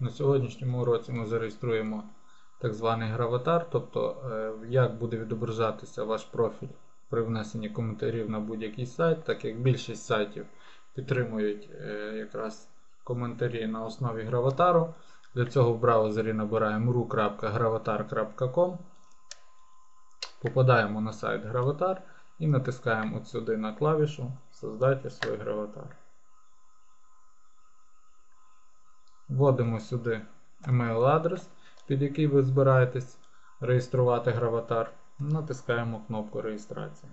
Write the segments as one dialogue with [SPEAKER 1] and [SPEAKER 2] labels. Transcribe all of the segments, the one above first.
[SPEAKER 1] На сьогоднішньому уроці ми зареєструємо так званий граватар, тобто е, як буде відображатися ваш профіль при внесенні коментарів на будь-який сайт, так як більшість сайтів підтримують е, якраз коментарі на основі граватару. Для цього в браузері набираємо ru.gravatar.com, попадаємо на сайт Gravatar і натискаємо от сюди на клавішу Создайте свій граватар. Вводимо сюди email адрес, під який ви збираєтесь реєструвати граватар. Натискаємо кнопку реєстрації.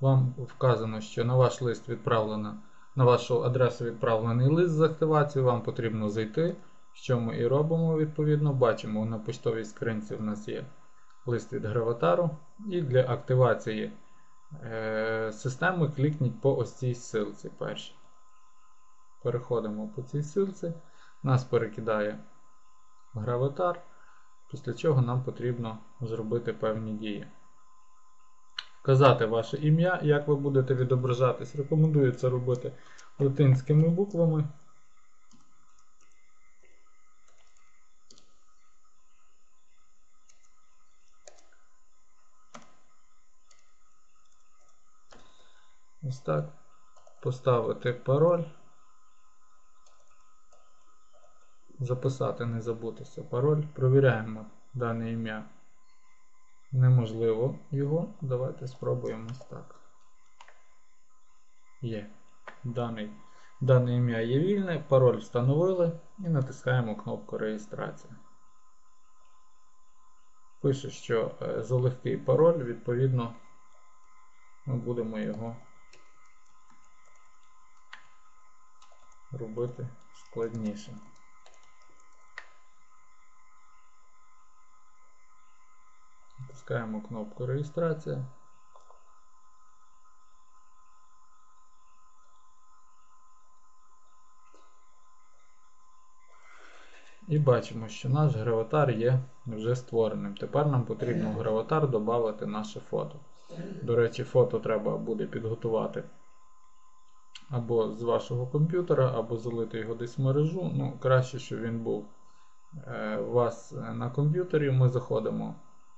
[SPEAKER 1] Вам вказано, що на ваш лист відправлено, на вашу адресу відправлений лист з активацією, вам потрібно зайти, що ми і робимо відповідно. Бачимо, на поштовій скринці в нас є лист від граватару. І для активації е, системи клікніть по ось цій ссылці першій. Переходимо по цій ссылці, нас перекидає в граватар, після чого нам потрібно зробити певні дії. Вказати ваше ім'я, як ви будете відображатись. Рекомендую це робити латинськими буквами. Ось так. Поставити пароль. Записати, не забутися пароль. Провіряємо дане ім'я. Неможливо його. Давайте спробуємо ось так. Є. Даний, Дане ім'я є вільне, пароль встановили і натискаємо кнопку реєстрація. Пише, що е, за легкий пароль, відповідно, ми будемо його робити складніше. Натискаємо кнопку реєстрація. І бачимо, що наш граватар є вже створеним. Тепер нам потрібно в граватар додати наше фото. До речі, фото треба буде підготувати або з вашого комп'ютера, або залити його десь в мережу. Ну, Краще, щоб він був е, у вас на комп'ютері. Ми заходимо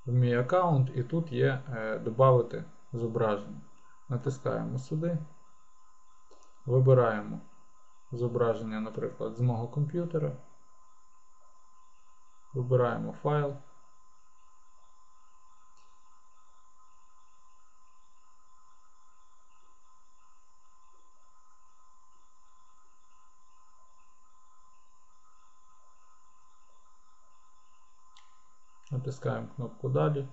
[SPEAKER 1] в мій аккаунт і тут є е, додати зображення. Натискаємо сюди, вибираємо зображення, наприклад, з мого комп'ютера. Вибираємо файл. Натискаємо кнопку Далі.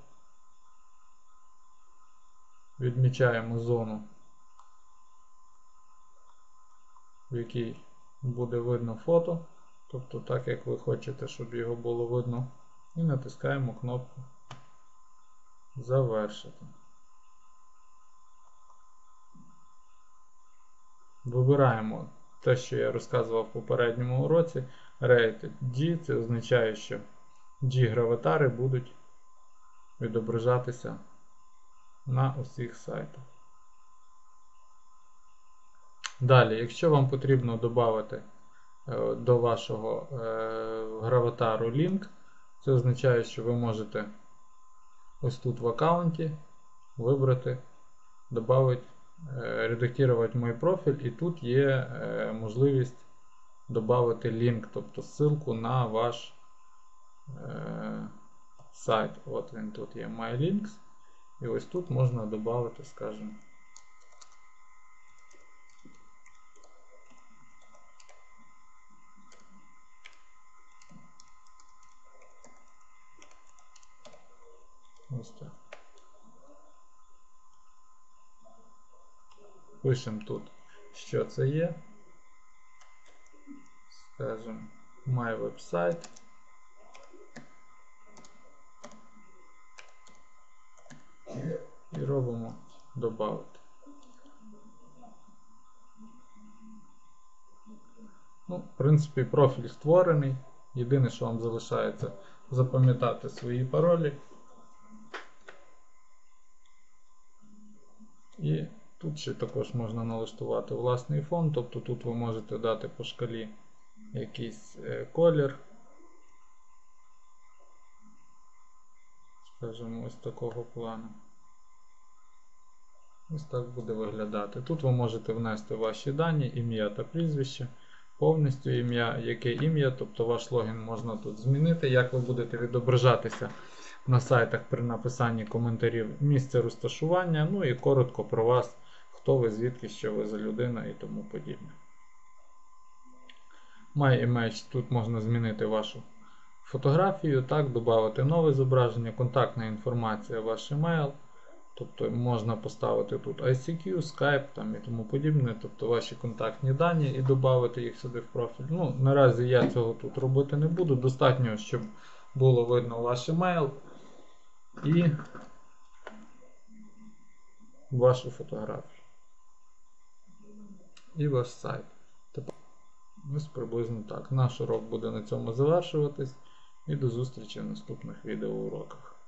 [SPEAKER 1] Відмічаємо зону, в якій буде видно фото. Тобто так, як ви хочете, щоб його було видно. І натискаємо кнопку Завершити. Вибираємо те, що я розказував в попередньому уроці. Rated D. Це означає, що G-граватари будуть відображатися на усіх сайтах. Далі, якщо вам потрібно додати е, до вашого е, граватару лінк, це означає, що ви можете ось тут в аккаунті вибрати, додати, е, редактувати мій профіль, і тут є можливість додати лінк, тобто ссылку на ваш сайт. От він тут є MyLinks. І ось тут можна додати, скажімо. Пишемо тут, що це є. Скажемо, My website. і робимо додати. Ну, В принципі, профіль створений. Єдине, що вам залишається запам'ятати свої паролі. І тут ще також можна налаштувати власний фон, тобто тут ви можете дати по шкалі якийсь е, колір. Скажімо, ось такого плану. Ось так буде виглядати. Тут ви можете внести ваші дані, ім'я та прізвище, повністю ім'я, яке ім'я, тобто ваш логін можна тут змінити, як ви будете відображатися на сайтах при написанні коментарів, місце розташування, ну і коротко про вас, хто ви, звідки, що ви за людина і тому подібне. My Image тут можна змінити вашу фотографію, так, додати нове зображення, контактна інформація, ваш емейл. Тобто можна поставити тут ICQ, Skype там, і тому подібне, тобто ваші контактні дані і додати їх сюди в профіль. Ну, наразі я цього тут робити не буду. Достатньо, щоб було видно ваш емейл і вашу фотографію. І ваш сайт. Тепер ось приблизно так. Наш урок буде на цьому завершуватись. І до зустрічі в наступних відеоуроках.